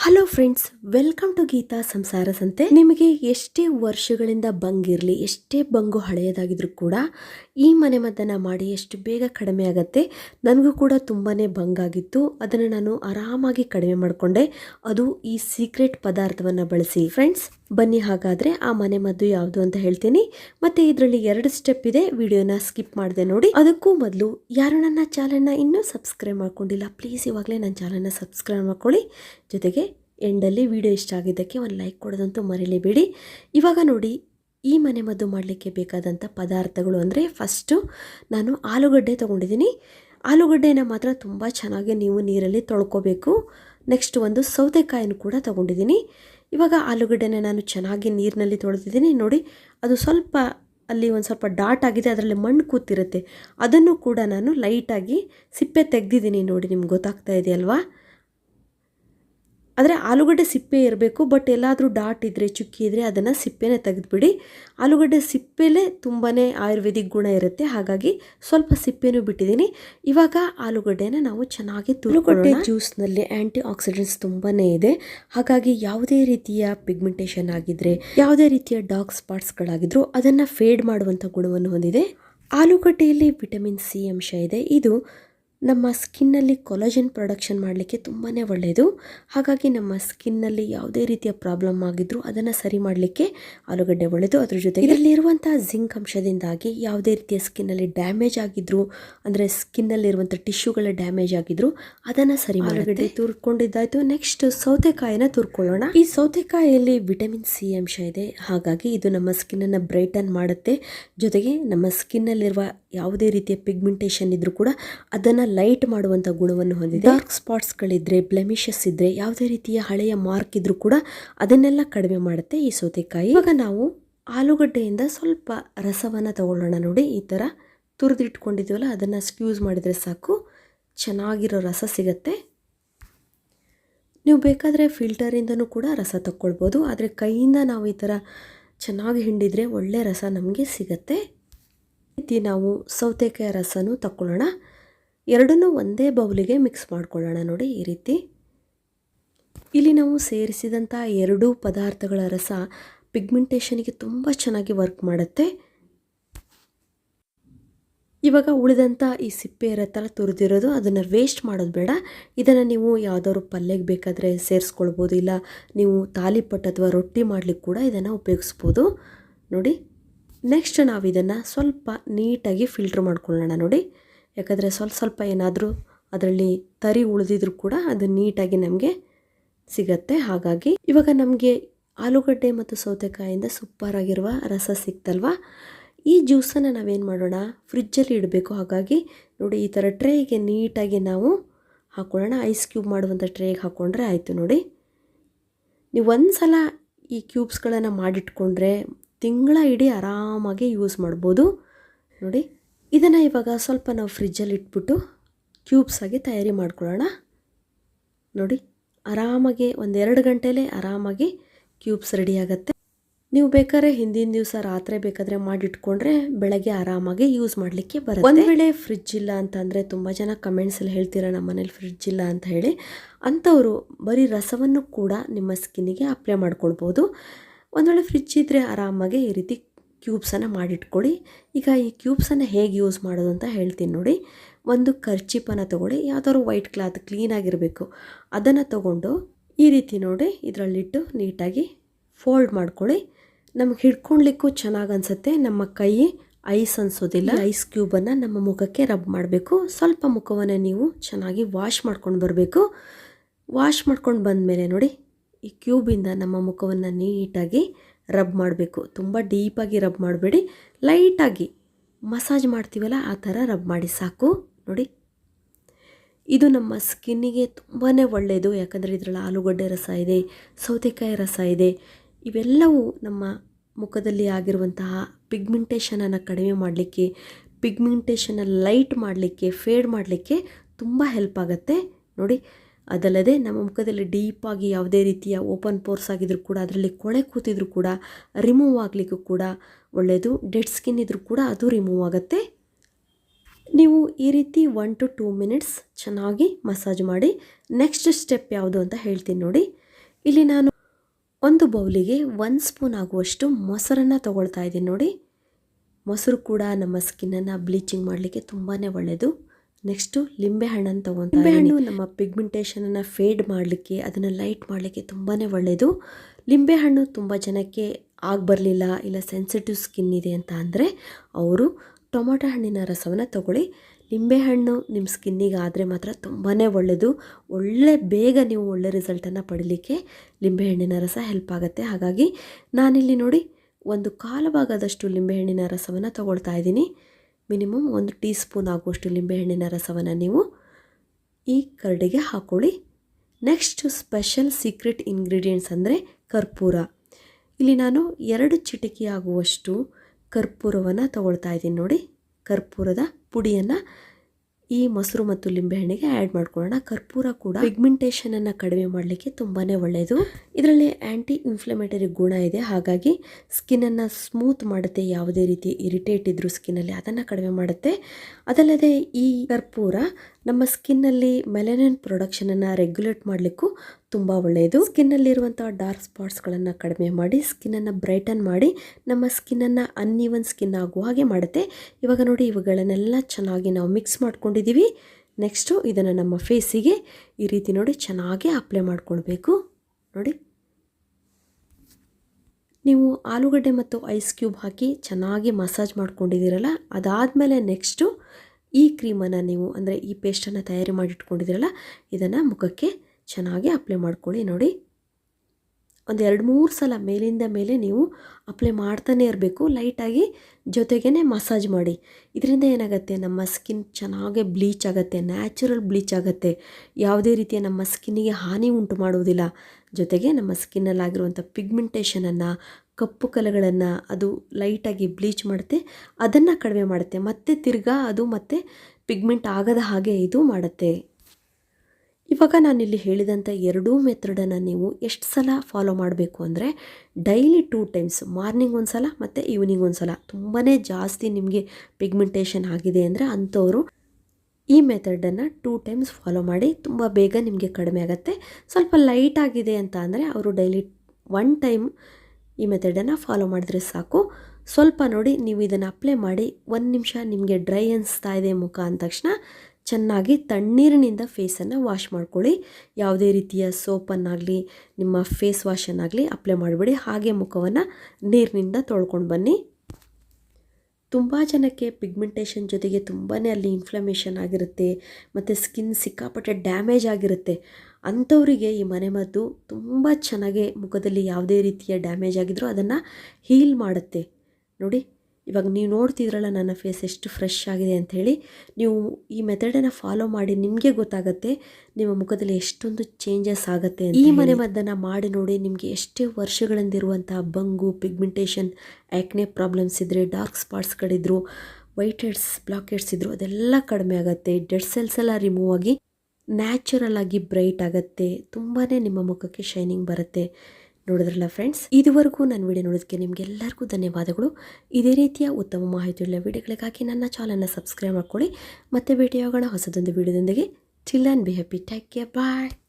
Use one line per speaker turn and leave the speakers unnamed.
Hello friends welcome to Geetha ಸಂಸಾರ ಸಂತೆ ನಿಮಗೆ ಎಷ್ಟೇ ವರ್ಷಗಳಿಂದ ಬಂಗಿರಲಿ ಎಷ್ಟೇ ಬಂಗು ಹಳೆಯದಾಗಿದ್ರೂ ಕೂಡ ಈ ಮನೆ ಮದ್ದನ್ನು ಮಾಡಿ ಎಷ್ಟು ಬೇಗ ಕಡಿಮೆ ಆಗುತ್ತೆ, ನನಗೂ ಕೂಡ ತುಂಬಾ ಬಂಗಾಗಿತ್ತು ಅದನ್ನು ನಾನು ಆರಾಮಾಗಿ ಕಡಿಮೆ ಮಾಡಿಕೊಂಡೆ. ಅದು ಈ ಸೀಕ್ರೆಟ್ ಪದಾರ್ಥವನ್ನು ಬಳಸಿ. ಫ್ರೆಂಡ್ಸ್ ಬನ್ನಿ ಹಾಗಾದರೆ ಆ ಮನೆ ಮದ್ದು ಯಾವುದು ಅಂತ ಹೇಳ್ತೀನಿ. ಮತ್ತು ಇದರಲ್ಲಿ ಎರಡು ಸ್ಟೆಪ್ ಇದೆ, ವಿಡಿಯೋನ ಸ್ಕಿಪ್ ಮಾಡಿದೆ ನೋಡಿ. ಅದಕ್ಕೂ ಮೊದಲು ಯಾರು ನನ್ನ ಚಾನಲ್ನ ಇನ್ನೂ ಸಬ್ಸ್ಕ್ರೈಬ್ ಮಾಡ್ಕೊಂಡಿಲ್ಲ ಪ್ಲೀಸ್ ಇವಾಗಲೇ ನನ್ನ ಚಾನಲ್ನ ಸಬ್ಸ್ಕ್ರೈಬ್ ಮಾಡ್ಕೊಳ್ಳಿ. ಜೊತೆಗೆ ಎಂಡಲ್ಲಿ ವಿಡಿಯೋ ಇಷ್ಟ ಆಗಿದ್ದಕ್ಕೆ ಒಂದು ಲೈಕ್ ಕೊಡೋದಂತೂ ಮರೀಲೇಬೇಡಿ. ಇವಾಗ ನೋಡಿ, ಈ ಮನೆ ಮದ್ದು ಮಾಡಲಿಕ್ಕೆ ಬೇಕಾದಂಥ ಪದಾರ್ಥಗಳು ಅಂದರೆ ಫಸ್ಟು ನಾನು ಆಲೂಗಡ್ಡೆ ತೊಗೊಂಡಿದ್ದೀನಿ. ಆಲೂಗಡ್ಡೆನ ಮಾತ್ರ ತುಂಬ ಚೆನ್ನಾಗಿ ನೀವು ನೀರಲ್ಲಿ ತೊಳ್ಕೊಬೇಕು. ನೆಕ್ಸ್ಟ್ ಒಂದು ಸೌತೆಕಾಯಿನೂ ಕೂಡ ತೊಗೊಂಡಿದ್ದೀನಿ. ಇವಾಗ ಆಲೂಗಡ್ಡೆನ ನಾನು ಚೆನ್ನಾಗಿ ನೀರಿನಲ್ಲಿ ತೊಳೆದಿದ್ದೀನಿ. ನೋಡಿ, ಅದು ಸ್ವಲ್ಪ ಅಲ್ಲಿ ಒಂದು ಸ್ವಲ್ಪ ಡಾಟ್ ಆಗಿದೆ, ಅದರಲ್ಲಿ ಮಣ್ಣು ಕೂತಿರುತ್ತೆ. ಅದನ್ನು ಕೂಡ ನಾನು ಲೈಟಾಗಿ ಸಿಪ್ಪೆ ತೆಗೆದಿದ್ದೀನಿ. ನೋಡಿ, ನಿಮ್ಗೆ ಗೊತ್ತಾಗ್ತಾ ಇದೆಯಲ್ವಾ? ಆದರೆ ಆಲೂಗಡ್ಡೆ ಸಿಪ್ಪೆ ಇರಬೇಕು ಬಟ್ ಎಲ್ಲಾದರೂ ಡಾಟ್ ಇದ್ದರೆ ಚುಕ್ಕಿ ಇದ್ದರೆ ಅದನ್ನು ಸಿಪ್ಪೆನೇ ತೆಗೆದುಬಿಡಿ. ಆಲೂಗಡ್ಡೆ ಸಿಪ್ಪೆಲೇ ತುಂಬಾ ಆಯುರ್ವೇದಿಕ್ ಗುಣ ಇರುತ್ತೆ, ಹಾಗಾಗಿ ಸ್ವಲ್ಪ ಸಿಪ್ಪೆನೂ ಬಿಟ್ಟಿದ್ದೀನಿ. ಇವಾಗ ಆಲೂಗಡ್ಡೆನ ನಾವು ಚೆನ್ನಾಗಿ ತುಳುಗಡ್ಡೆ ಜ್ಯೂಸ್ನಲ್ಲಿ ಆ್ಯಂಟಿ ಆಕ್ಸಿಡೆಂಟ್ಸ್ ತುಂಬಾ ಇದೆ, ಹಾಗಾಗಿ ಯಾವುದೇ ರೀತಿಯ ಪಿಗ್ಮೆಂಟೇಷನ್ ಆಗಿದ್ದರೆ ಯಾವುದೇ ರೀತಿಯ ಡಾರ್ಕ್ ಸ್ಪಾಟ್ಸ್ಗಳಾಗಿದ್ರೂ ಅದನ್ನು ಫೇಡ್ ಮಾಡುವಂಥ ಗುಣವನ್ನು ಹೊಂದಿದೆ. ಆಲೂಗಡ್ಡೆಯಲ್ಲಿ ವಿಟಮಿನ್ ಸಿ ಅಂಶ ಇದೆ, ಇದು ನಮ್ಮ ಸ್ಕಿನ್ನಲ್ಲಿ ಕೊಲಜನ್ ಪ್ರೊಡಕ್ಷನ್ ಮಾಡಲಿಕ್ಕೆ ತುಂಬಾ ಒಳ್ಳೆಯದು ಹಾಗಾಗಿ ನಮ್ಮ ಸ್ಕಿನ್ನಲ್ಲಿ ಯಾವುದೇ ರೀತಿಯ ಪ್ರಾಬ್ಲಮ್ ಆಗಿದ್ರೂ ಅದನ್ನು ಸರಿ ಮಾಡಲಿಕ್ಕೆ ಆಲೂಗಡ್ಡೆ ಒಳ್ಳೆಯದು ಅದ್ರ ಜೊತೆ ಇದರಲ್ಲಿರುವಂಥ ಜಿಂಕ್ ಅಂಶದಿಂದಾಗಿ ಯಾವುದೇ ರೀತಿಯ ಸ್ಕಿನ್ನಲ್ಲಿ ಡ್ಯಾಮೇಜ್ ಆಗಿದ್ರು ಅಂದರೆ ಸ್ಕಿನ್ನಲ್ಲಿರುವಂಥ ಟಿಶ್ಯೂಗಳ ಡ್ಯಾಮೇಜ್ ಆಗಿದ್ರು ಅದನ್ನು ಸರಿ ಆಲೂಗಡ್ಡೆ ತುರ್ಕೊಂಡಿದ್ದಾಯಿತು. ನೆಕ್ಸ್ಟ್ ಸೌತೆಕಾಯಿನ ತುರ್ಕೊಳ್ಳೋಣ. ಈ ಸೌತೆಕಾಯಿಯಲ್ಲಿ ವಿಟಮಿನ್ ಸಿ ಅಂಶ ಇದೆ. ಹಾಗಾಗಿ ಇದು ನಮ್ಮ ಸ್ಕಿನ್ನನ್ನು ಬ್ರೈಟನ್ ಮಾಡುತ್ತೆ. ಜೊತೆಗೆ ನಮ್ಮ ಸ್ಕಿನ್ನಲ್ಲಿರುವ ಯಾವುದೇ ರೀತಿಯ ಪಿಗ್ಮೆಂಟೇಷನ್ ಇದ್ರೂ ಕೂಡ ಅದನ್ನು ಲೈಟ್ ಮಾಡುವಂಥ ಗುಣವನ್ನು ಹೊಂದಿದೆ. ಡಾರ್ಕ್ ಸ್ಪಾಟ್ಸ್ಗಳಿದ್ದರೆ ಬ್ಲೆಮಿಷಸ್ ಇದ್ದರೆ ಯಾವುದೇ ರೀತಿಯ ಹಳೆಯ ಮಾರ್ಕ್ ಇದ್ರೂ ಕೂಡ ಅದನ್ನೆಲ್ಲ ಕಡಿಮೆ ಮಾಡುತ್ತೆ ಈ ಸೌತೆಕಾಯಿ. ಇವಾಗ ನಾವು ಆಲೂಗಡ್ಡೆಯಿಂದ ಸ್ವಲ್ಪ ರಸವನ್ನು ತಗೊಳ್ಳೋಣ ನೋಡಿ. ಈ ಥರ ತುರಿದಿಟ್ಕೊಂಡಿದ್ದೀವಲ್ಲ ಅದನ್ನು ಸ್ಕ್ಯೂಸ್ ಮಾಡಿದರೆ ಸಾಕು. ಚೆನ್ನಾಗಿರೋ ರಸ ಸಿಗತ್ತೆ. ನೀವು ಬೇಕಾದರೆ ಫಿಲ್ಟರಿಂದನೂ ಕೂಡ ರಸ ತಗೊಳ್ಬೋದು ಆದರೆ ಕೈಯಿಂದ ನಾವು ಈ ಥರ ಚೆನ್ನಾಗಿ ಹಿಂಡಿದರೆ ಒಳ್ಳೆ ರಸ ನಮಗೆ ಸಿಗತ್ತೆ. ರೀತಿ ನಾವು ಸೌತೆಕಾಯಿ ರಸನೂ ತಗೊಳ್ಳೋಣ ಎರಡನ್ನೂ ಒಂದೇ ಬೌಲಿಗೆ ಮಿಕ್ಸ್ ಮಾಡ್ಕೊಳ್ಳೋಣ ನೋಡಿ ಈ ರೀತಿ. ಇಲ್ಲಿ ನಾವು ಸೇರಿಸಿದಂಥ ಎರಡೂ ಪದಾರ್ಥಗಳ ರಸ ಪಿಗ್ಮೆಂಟೇಷನಿಗೆ ತುಂಬ ಚೆನ್ನಾಗಿ ವರ್ಕ್ ಮಾಡುತ್ತೆ. ಇವಾಗ ಉಳಿದಂಥ ಈ ಸಿಪ್ಪೆ ಇರತ್ತಲ್ಲ ತುರಿದಿರೋದು ಅದನ್ನು ವೇಸ್ಟ್ ಮಾಡೋದು ಬೇಡ. ಇದನ್ನು ನೀವು ಯಾವುದಾದ್ರು ಪಲ್ಯಕ್ಕೆ ಬೇಕಾದರೆ ಸೇರಿಸ್ಕೊಳ್ಬೋದು, ಇಲ್ಲ ನೀವು ತಾಲಿಪಟ್ಟು ಅಥವಾ ರೊಟ್ಟಿ ಮಾಡಲಿಕ್ಕೆ ಕೂಡ ಇದನ್ನು ಉಪಯೋಗಿಸ್ಬೋದು. ನೋಡಿ ನೆಕ್ಸ್ಟ್ ನಾವು ಇದನ್ನು ಸ್ವಲ್ಪ ನೀಟಾಗಿ ಫಿಲ್ಟ್ರ್ ಮಾಡ್ಕೊಳ್ಳೋಣ ನೋಡಿ. ಯಾಕಂದರೆ ಸ್ವಲ್ಪ ಸ್ವಲ್ಪ ಏನಾದರೂ ಅದರಲ್ಲಿ ತರಿ ಉಳಿದಿದ್ರು ಕೂಡ ಅದು ನೀಟಾಗಿ ನಮಗೆ ಸಿಗತ್ತೆ. ಹಾಗಾಗಿ ಇವಾಗ ನಮಗೆ ಆಲೂಗಡ್ಡೆ ಮತ್ತು ಸೌತೆಕಾಯಿಂದ ಸೂಪರಾಗಿರುವ ರಸ ಸಿಕ್ತಲ್ವಾ? ಈ ಜ್ಯೂಸನ್ನು ನಾವೇನು ಮಾಡೋಣ? ಫ್ರಿಜ್ಜಲ್ಲಿ ಇಡಬೇಕು. ಹಾಗಾಗಿ ನೋಡಿ ಈ ಥರ ಟ್ರೇಗೆ ನೀಟಾಗಿ ನಾವು ಹಾಕ್ಕೊಳ್ಳೋಣ ಐಸ್ ಕ್ಯೂಬ್ ಮಾಡುವಂಥ ಟ್ರೇಗೆ ಹಾಕ್ಕೊಂಡ್ರೆ ಆಯಿತು ನೋಡಿ. ನೀವು ಒಂದು ಸಲ ಈ ಕ್ಯೂಬ್ಸ್ಗಳನ್ನು ಮಾಡಿಟ್ಕೊಂಡ್ರೆ ತಿಂಗಳ ಇಡೀ ಆರಾಮಾಗಿ ಯೂಸ್ ಮಾಡ್ಬೋದು. ನೋಡಿ. ಇದನ್ನು ಇವಾಗ ಸ್ವಲ್ಪ ನಾವು ಫ್ರಿಜ್ಜಲ್ಲಿ ಇಟ್ಬಿಟ್ಟು ಕ್ಯೂಬ್ಸಾಗಿ ತಯಾರಿ ಮಾಡ್ಕೊಳ್ಳೋಣ. ನೋಡಿ ಆರಾಮಾಗಿ ಒಂದೆರಡು ಗಂಟೆಲೇ ಆರಾಮಾಗಿ ಕ್ಯೂಬ್ಸ್ ರೆಡಿ ಆಗುತ್ತೆ. ನೀವು ಬೇಕಾದ್ರೆ ಹಿಂದಿನ ದಿವಸ ರಾತ್ರಿ ಬೇಕಾದರೆ ಮಾಡಿಟ್ಕೊಂಡ್ರೆ ಬೆಳಗ್ಗೆ ಆರಾಮಾಗಿ ಯೂಸ್ ಮಾಡಲಿಕ್ಕೆ ಬರುತ್ತೆ. ಒಂದು ವೇಳೆ ಫ್ರಿಜ್ ಇಲ್ಲ ಅಂತಂದರೆ ತುಂಬ ಜನ ಕಮೆಂಟ್ಸಲ್ಲಿ ಹೇಳ್ತೀರ ನಮ್ಮ ಮನೇಲಿ ಫ್ರಿಜ್ ಇಲ್ಲ ಅಂತ ಹೇಳಿ. ಅಂಥವರು ಬರೀ ರಸವನ್ನು ಕೂಡ ನಿಮ್ಮ ಸ್ಕಿನ್ನಿಗೆ ಅಪ್ಲೈ ಮಾಡ್ಕೊಳ್ಬೋದು. ಒಂದು ವೇಳೆ ಫ್ರಿಜ್ ಇದ್ದರೆ ಆರಾಮಾಗಿ ಈ ರೀತಿ ಕ್ಯೂಬ್ಸನ್ನು ಮಾಡಿಟ್ಕೊಳ್ಳಿ. ಈಗ ಈ ಕ್ಯೂಬ್ಸನ್ನು ಹೇಗೆ ಯೂಸ್ ಮಾಡೋದು ಅಂತ ಹೇಳ್ತೀನಿ ನೋಡಿ. ಒಂದು ಕರ್ಚಿಪನ್ನು ತೊಗೊಳ್ಳಿ. ಯಾವುದಾದ್ರು ವೈಟ್ ಕ್ಲಾತ್ ಕ್ಲೀನಾಗಿರಬೇಕು ಅದನ್ನು ತೊಗೊಂಡು ಈ ರೀತಿ ನೋಡಿ ಇದರಲ್ಲಿಟ್ಟು ನೀಟಾಗಿ ಫೋಲ್ಡ್ ಮಾಡ್ಕೊಳ್ಳಿ. ನಮ್ಗೆ ಹಿಡ್ಕೊಳ್ಲಿಕ್ಕೂ ಚೆನ್ನಾಗಿ ಅನಿಸುತ್ತೆ. ನಮ್ಮ ಕೈ ಐಸ್ ಅನಿಸೋದಿಲ್ಲ. ಐಸ್ ಕ್ಯೂಬನ್ನು ನಮ್ಮ ಮುಖಕ್ಕೆ ರಬ್ ಮಾಡಬೇಕು. ಸ್ವಲ್ಪ ಮುಖವನ್ನು ನೀವು ಚೆನ್ನಾಗಿ ವಾಶ್ ಮಾಡ್ಕೊಂಡು ಬರಬೇಕು. ವಾಶ್ ಮಾಡ್ಕೊಂಡು ಬಂದಮೇಲೆ ನೋಡಿ, ಈ ಕ್ಯೂಬಿಂದ ನಮ್ಮ ಮುಖವನ್ನು ನೀಟಾಗಿ ರಬ್ ಮಾಡಬೇಕು. ತುಂಬ ಡೀಪಾಗಿ ರಬ್ ಮಾಡಬೇಡಿ. ಲೈಟಾಗಿ ಮಸಾಜ್ ಮಾಡ್ತೀವಲ್ಲ, ಆ ಥರ ರಬ್ ಮಾಡಿ ಸಾಕು. ನೋಡಿ. ಇದು ನಮ್ಮ ಸ್ಕಿನ್ನಿಗೆ ತುಂಬಾ ಒಳ್ಳೆಯದು ಯಾಕಂದರೆ ಇದರಲ್ಲಿ ಆಲೂಗಡ್ಡೆ ರಸ ಇದೆ, ಸೌತೆಕಾಯಿ ರಸ ಇದೆ. ಇವೆಲ್ಲವೂ ನಮ್ಮ ಮುಖದಲ್ಲಿ ಆಗಿರುವಂತಹ ಪಿಗ್ಮೆಂಟೇಷನನ್ನು ಕಡಿಮೆ ಮಾಡಲಿಕ್ಕೆ ಪಿಗ್ಮೆಂಟೇಷನ್ನ ಲೈಟ್ ಮಾಡಲಿಕ್ಕೆ, ಫೇಡ್ ಮಾಡಲಿಕ್ಕೆ ತುಂಬ ಹೆಲ್ಪ್ ಆಗುತ್ತೆ. ನೋಡಿ. ಅದಲ್ಲದೆ ನಮ್ಮ ಮುಖದಲ್ಲಿ ಡೀಪಾಗಿ ಯಾವುದೇ ರೀತಿಯ ಓಪನ್ ಪೋರ್ಸ್ ಆಗಿದ್ದರೂ ಕೂಡ, ಅದರಲ್ಲಿ ಕೊಳೆ ಕೂತಿದ್ರೂ ಕೂಡ ರಿಮೂವ್ ಆಗಲಿಕ್ಕೂ ಕೂಡ ಒಳ್ಳೆಯದು ಡೆಡ್ ಸ್ಕಿನ್ ಇದ್ರೂ ಕೂಡ ಅದು ರಿಮೂವ್ ಆಗುತ್ತೆ. ನೀವು ಈ ರೀತಿ ಒನ್ ಟು ಟೂ ಮಿನಿಟ್ಸ್ ಚೆನ್ನಾಗಿ ಮಸಾಜ್ ಮಾಡಿ ನೆಕ್ಸ್ಟ್ ಸ್ಟೆಪ್ ಯಾವುದು ಅಂತ ಹೇಳ್ತೀನಿ ನೋಡಿ. ಇಲ್ಲಿ ನಾನು ಒಂದು ಬೌಲಿಗೆ ಒಂದು ಸ್ಪೂನ್ ಆಗುವಷ್ಟು ಮೊಸರನ್ನು ತೊಗೊಳ್ತಾ ಇದ್ದೀನಿ ನೋಡಿ. ಮೊಸರು ಕೂಡ ನಮ್ಮ ಸ್ಕಿನ್ನನ್ನು ಬ್ಲೀಚಿಂಗ್ ಮಾಡಲಿಕ್ಕೆ ತುಂಬಾ ಒಳ್ಳೆಯದು ನೆಕ್ಸ್ಟು ಲಿಂಬೆಹಣ್ಣನ್ನು ತೊಗೊಂತ ಲಿಂಬೆಹಣ್ಣು ನಮ್ಮ ಪಿಗ್ಮೆಂಟೇಷನನ್ನು ಫೇಡ್ ಮಾಡಲಿಕ್ಕೆ ಅದನ್ನು ಲೈಟ್ ಮಾಡಲಿಕ್ಕೆ ತುಂಬಾ ಒಳ್ಳೆಯದು ಲಿಂಬೆಹಣ್ಣು ತುಂಬ ಜನಕ್ಕೆ ಆಗಬರಲಿಲ್ಲ ಇಲ್ಲ ಸೆನ್ಸಿಟಿವ್ ಸ್ಕಿನ್ ಇದೆ ಅಂತ ಅಂದರೆ ಅವರು ಟೊಮೊಟೊ ಹಣ್ಣಿನ ರಸವನ್ನು ತಗೊಳ್ಳಿ. ಲಿಂಬೆಹಣ್ಣು ನಿಮ್ಮ ಸ್ಕಿನ್ನಿಗೆ ಆದರೆ ಮಾತ್ರ ತುಂಬಾ ಒಳ್ಳೆಯದು ಒಳ್ಳೆ ಬೇಗ ನೀವು ಒಳ್ಳೆ ರಿಸಲ್ಟನ್ನು ಪಡೀಲಿಕ್ಕೆ ಲಿಂಬೆಹಣ್ಣಿನ ರಸ ಹೆಲ್ಪ್ ಆಗುತ್ತೆ. ಹಾಗಾಗಿ ನಾನಿಲ್ಲಿ ನೋಡಿ ಒಂದು ಕಾಲು ಭಾಗದಷ್ಟು ಲಿಂಬೆಹಣ್ಣಿನ ರಸವನ್ನು ತಗೊಳ್ತಾ ಇದ್ದೀನಿ. ಮಿನಿಮಮ್ ಒಂದು ಟೀ ಸ್ಪೂನ್ ಆಗುವಷ್ಟು ಲಿಂಬೆಹಣ್ಣಿನ ರಸವನ್ನು ನೀವು ಈ ಕರಡಿಗೆ ಹಾಕ್ಕೊಳ್ಳಿ ನೆಕ್ಸ್ಟ್ ಸ್ಪೆಷಲ್ ಸೀಕ್ರೆಟ್ ಇಂಗ್ರೀಡಿಯೆಂಟ್ಸ್ ಅಂದರೆ ಕರ್ಪೂರ. ಇಲ್ಲಿ ನಾನು ಎರಡು ಚಿಟಿಕೆ ಆಗುವಷ್ಟು ಕರ್ಪೂರವನ್ನು ತಗೊಳ್ತಾ ಇದ್ದೀನಿ ನೋಡಿ. ಕರ್ಪೂರದ ಪುಡಿಯನ್ನು ಈ ಮೊಸರು ಮತ್ತು ಲಿಂಬೆಹಣ್ಣಿಗೆ ಆ್ಯಡ್ ಮಾಡ್ಕೊಳ್ಳೋಣ. ಕರ್ಪೂರ ಕೂಡ ಪಿಗ್ಮೆಂಟೇಷನನ್ನು ಕಡಿಮೆ ಮಾಡಲಿಕ್ಕೆ ತುಂಬಾ ಒಳ್ಳೆಯದು ಇದರಲ್ಲಿ ಆ್ಯಂಟಿ ಇನ್ಫ್ಲಮೇಟರಿ ಗುಣ ಇದೆ. ಹಾಗಾಗಿ ಸ್ಕಿನ್ನನ್ನು ಸ್ಮೂತ್ ಮಾಡುತ್ತೆ. ಯಾವುದೇ ರೀತಿ ಇರಿಟೇಟ್ ಇದ್ದರೂ ಸ್ಕಿನ್ನಲ್ಲಿ ಅದನ್ನು ಕಡಿಮೆ ಮಾಡುತ್ತೆ. ಅದಲ್ಲದೆ ಈ ಕರ್ಪೂರ ನಮ್ಮ ಸ್ಕಿನ್ನಲ್ಲಿ ಮೆಲನಿನ್ ಪ್ರೊಡಕ್ಷನನ್ನು ರೆಗ್ಯುಲೇಟ್ ಮಾಡಲಿಕ್ಕೂ ತುಂಬ ಒಳ್ಳೆಯದು. ಸ್ಕಿನ್ನಲ್ಲಿರುವಂಥ ಡಾರ್ಕ್ ಸ್ಪಾಟ್ಸ್ಗಳನ್ನು ಕಡಿಮೆ ಮಾಡಿ, ಸ್ಕಿನ್ನನ್ನು ಬ್ರೈಟನ್ ಮಾಡಿ, ನಮ್ಮ ಸ್ಕಿನ್ನನ್ನು ಅನ್ಇವನ್ ಸ್ಕಿನ್ ಆಗುವ ಹಾಗೆ ಮಾಡುತ್ತೆ. ಇವಾಗ ನೋಡಿ, ಇವುಗಳನ್ನೆಲ್ಲ ಚೆನ್ನಾಗಿ ನಾವು ಮಿಕ್ಸ್ ಮಾಡ್ಕೊಂಡಿದ್ದೀವಿ. ನೆಕ್ಸ್ಟು ಇದನ್ನು ನಮ್ಮ ಫೇಸಿಗೆ ಈ ರೀತಿ ನೋಡಿ ಚೆನ್ನಾಗಿ ಅಪ್ಲೈ ಮಾಡ್ಕೊಳ್ಬೇಕು. ನೋಡಿ. ನೀವು ಆಲೂಗಡ್ಡೆ ಮತ್ತು ಐಸ್ ಕ್ಯೂಬ್ ಹಾಕಿ ಚೆನ್ನಾಗಿ ಮಸಾಜ್ ಮಾಡ್ಕೊಂಡಿದ್ದೀರಲ್ಲ, ಅದಾದಮೇಲೆ ನೆಕ್ಸ್ಟು ಈ ಕ್ರೀಮನ್ನು ನೀವು ಅಂದರೆ ಈ ಪೇಸ್ಟನ್ನು ತಯಾರಿ ಮಾಡಿ ಇಟ್ಕೊಂಡಿದ್ದೀರಲ್ಲ ಇದನ್ನು ಮುಖಕ್ಕೆ ಚೆನ್ನಾಗಿ ಅಪ್ಲೈ ಮಾಡ್ಕೊಳ್ಳಿ ನೋಡಿ. ಒಂದು ಎರಡು ಮೂರು ಸಲ ಮೇಲಿಂದ ಮೇಲೆ ನೀವು ಅಪ್ಲೈ ಮಾಡ್ತಾನೆ ಇರಬೇಕು. ಲೈಟಾಗಿ ಜೊತೆಗೇ ಮಸಾಜ್ ಮಾಡಿ. ಇದರಿಂದ ಏನಾಗುತ್ತೆ, ನಮ್ಮ ಸ್ಕಿನ್ ಚೆನ್ನಾಗೆ ಬ್ಲೀಚ್ ಆಗುತ್ತೆ, ನ್ಯಾಚುರಲ್ ಬ್ಲೀಚ್ ಆಗುತ್ತೆ. ಯಾವುದೇ ರೀತಿಯ ನಮ್ಮ ಸ್ಕಿನ್ನಿಗೆ ಹಾನಿ ಉಂಟು ಮಾಡುವುದಿಲ್ಲ. ಜೊತೆಗೆ ನಮ್ಮ ಸ್ಕಿನ್ನಲ್ಲಾಗಿರುವಂಥ ಪಿಗ್ಮೆಂಟೇಷನನ್ನು ಕಪ್ಪು ಕಲೆಗಳನ್ನು ಅದು ಲೈಟಾಗಿ ಬ್ಲೀಚ್ ಮಾಡುತ್ತೆ, ಅದನ್ನು ಕಡಿಮೆ ಮಾಡುತ್ತೆ. ಮತ್ತೆ ತಿರ್ಗಾ ಅದು ಮತ್ತೆ ಪಿಗ್ಮೆಂಟ್ ಆಗದ ಹಾಗೆ ಇದು ಮಾಡುತ್ತೆ. ಇವಾಗ ನಾನಿಲ್ಲಿ ಹೇಳಿದಂಥ ಎರಡೂ ಮೆಥಡನ್ನು ನೀವು ಎಷ್ಟು ಸಲ ಫಾಲೋ ಮಾಡಬೇಕು ಅಂದರೆ ಡೈಲಿ ಟೂ ಟೈಮ್ಸ್, ಮಾರ್ನಿಂಗ್ ಒಂದು ಸಲ ಮತ್ತು ಈವ್ನಿಂಗ್ ಒಂದು ಸಲ ತುಂಬಾ ಜಾಸ್ತಿ ನಿಮಗೆ ಪಿಗ್ಮೆಂಟೇಷನ್ ಆಗಿದೆ ಅಂದರೆ ಅಂಥವರು ಈ ಮೆಥಡನ್ನು ಟೂ ಟೈಮ್ಸ್ ಫಾಲೋ ಮಾಡಿ ತುಂಬ ಬೇಗ ನಿಮಗೆ ಕಡಿಮೆ ಆಗುತ್ತೆ. ಸ್ವಲ್ಪ ಲೈಟ್ ಆಗಿದೆ ಅಂತ ಅಂದರೆ ಅವರು ಡೈಲಿ ಒನ್ ಟೈಮ್ ಈ ಮೆಥಡನ್ನು ಫಾಲೋ ಮಾಡಿದ್ರೆ ಸಾಕು. ಸ್ವಲ್ಪ ನೋಡಿ ನೀವು ಇದನ್ನು ಅಪ್ಲೈ ಮಾಡಿ ಒಂದು ನಿಮಿಷ ನಿಮಗೆ ಡ್ರೈ ಅನಿಸ್ತಾ ಇದೆ ಮುಖ ಅಂದ ತಕ್ಷಣ ಚೆನ್ನಾಗಿ ತಣ್ಣೀರಿನಿಂದ ಫೇಸನ್ನು ವಾಶ್ ಮಾಡ್ಕೊಳ್ಳಿ. ಯಾವುದೇ ರೀತಿಯ ಸೋಪನ್ನಾಗಲಿ ನಿಮ್ಮ ಫೇಸ್ ವಾಶನ್ನಾಗಲಿ ಅಪ್ಲೈ ಮಾಡಿಬಿಡಿ. ಹಾಗೆ ಮುಖವನ್ನು ನೀರಿನಿಂದ ತೊಳ್ಕೊಂಡು ಬನ್ನಿ. ತುಂಬ ಜನಕ್ಕೆ ಪಿಗ್ಮೆಂಟೇಷನ್ ಜೊತೆಗೆ ತುಂಬಾ ಅಲ್ಲಿ ಇನ್ಫ್ಲಮೇಷನ್ ಆಗಿರುತ್ತೆ, ಮತ್ತು ಸ್ಕಿನ್ ಸಿಕ್ಕಾಪಟ್ಟೆ ಡ್ಯಾಮೇಜ್ ಆಗಿರುತ್ತೆ. ಅಂಥವರಿಗೆ ಈ ಮನೆಮದ್ದು ತುಂಬ ಚೆನ್ನಾಗಿ ಮುಖದಲ್ಲಿ ಯಾವುದೇ ರೀತಿಯ ಡ್ಯಾಮೇಜ್ ಆಗಿದ್ರೂ ಅದನ್ನು ಹೀಲ್ ಮಾಡುತ್ತೆ. ನೋಡಿ ಇವಾಗ ನೀವು ನೋಡ್ತಿದ್ರಲ್ಲ ನನ್ನ ಫೇಸ್ ಎಷ್ಟು ಫ್ರೆಶ್ ಆಗಿದೆ ಅಂಥೇಳಿ. ನೀವು ಈ ಮೆಥಡನ್ನು ಫಾಲೋ ಮಾಡಿ ನಿಮಗೆ ಗೊತ್ತಾಗುತ್ತೆ ನಿಮ್ಮ ಮುಖದಲ್ಲಿ ಎಷ್ಟೊಂದು ಚೇಂಜಸ್ ಆಗುತ್ತೆ ಈ ಮನೆ ಮದ್ದನ್ನು ಮಾಡಿ ನೋಡಿ ನಿಮಗೆ ಎಷ್ಟೇ ವರ್ಷಗಳಿಂದಿರುವಂಥ ಬಂಗು ಪಿಗ್ಮೆಂಟೇಷನ್ ಆ್ಯಕ್ನೆ ಪ್ರಾಬ್ಲಮ್ಸ್ ಇದ್ದರೆ ಡಾರ್ಕ್ ಸ್ಪಾಟ್ಸ್ಗಳಿದ್ರು ವೈಟ್ ಹೆಡ್ಸ್ ಬ್ಲಾಕ್ ಹೆಡ್ಸ್ ಇದ್ದರು ಅದೆಲ್ಲ ಕಡಿಮೆ ಆಗುತ್ತೆ. ಡೆಡ್ ಸೆಲ್ಸ್ ಎಲ್ಲ ರಿಮೂವ್ ಆಗಿ ನ್ಯಾಚುರಲ್ ಆಗಿ ಬ್ರೈಟ್ ಆಗುತ್ತೆ ತುಂಬಾ ನಿಮ್ಮ ಮುಖಕ್ಕೆ ಶೈನಿಂಗ್ ಬರುತ್ತೆ. ನೋಡಿದ್ರಲ್ಲ ಫ್ರೆಂಡ್ಸ್? ಇದುವರೆಗೂ ನನ್ನ ವಿಡಿಯೋ ನೋಡೋದಕ್ಕೆ ನಿಮಗೆಲ್ಲರಿಗೂ ಧನ್ಯವಾದಗಳು. ಇದೇ ರೀತಿಯ ಉತ್ತಮ ಮಾಹಿತಿಯುಳ್ಳ ವಿಡಿಯೋಗಳಿಗಾಗಿ ನನ್ನ ಚಾನಲ್ನ ಸಬ್ಸ್ಕ್ರೈಬ್ ಮಾಡ್ಕೊಳ್ಳಿ. ಮತ್ತೆ ಭೇಟಿಯಾಗೋಣ ಹೊಸದೊಂದು ವಿಡಿಯೋದೊಂದಿಗೆ chill and be happy. Take care bye